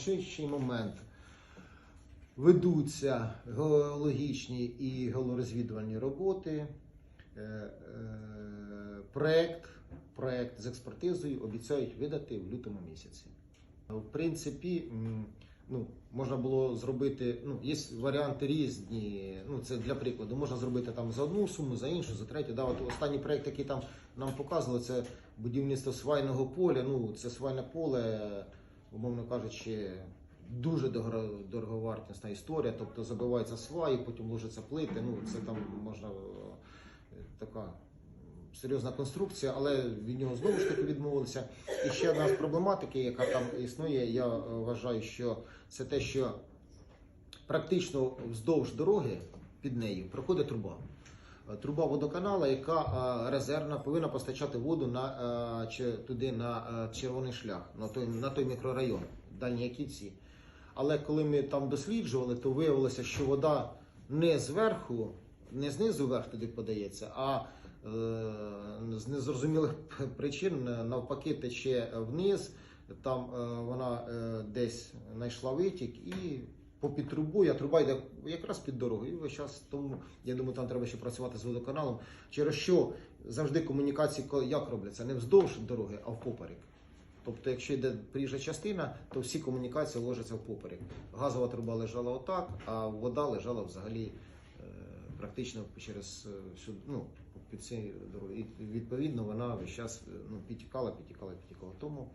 настоящий момент ведуться геологічні і геолорозвідувальні роботи. Е, е, Проект, проект з експертизою обіцяють видати в лютому місяці. В принципі, ну, можна було зробити, ну, є варіанти різні. Ну, це для прикладу, можна зробити там за одну суму, за іншу, за третю. Да, от останній проект, який там нам показували, це будівництво свайного поля. Ну, це свайне поле, умовно кажучи, дуже дороговартісна історія. Тобто забиваються сваї, потім ложаться плити. Ну, це там можна е, така серйозна конструкція, але від нього знову ж таки відмовилися. І ще одна з проблематики, яка там існує, я е, вважаю, що це те, що практично вздовж дороги під нею проходить труба. Е, Труба водоканала, яка е, резервна повинна постачати воду на, е, чи, туди на червоний шлях, на той, на той мікрорайон, дальні яківці. Але коли ми там досліджували, то виявилося, що вода не зверху, не знизу вверх туди подається, а з незрозумілих причин навпаки тече вниз. Там вона десь знайшла витік і попід трубою, а труба йде якраз під дорогу. І весь час тому я думаю, там треба ще працювати з водоканалом. Через що завжди комунікації як робляться? Не вздовж дороги, а впоперек. Тобто, якщо йде приїжджа частина, то всі комунікації ложаться впоперек. Газова труба лежала отак, а вода лежала взагалі е, практично через е, всю ну, під цією дорогою. І відповідно вона весь час е, ну, підтікала, підтікала, підтікала. Тому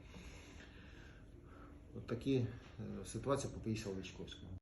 от такі е, ситуації по 50 Вичковському.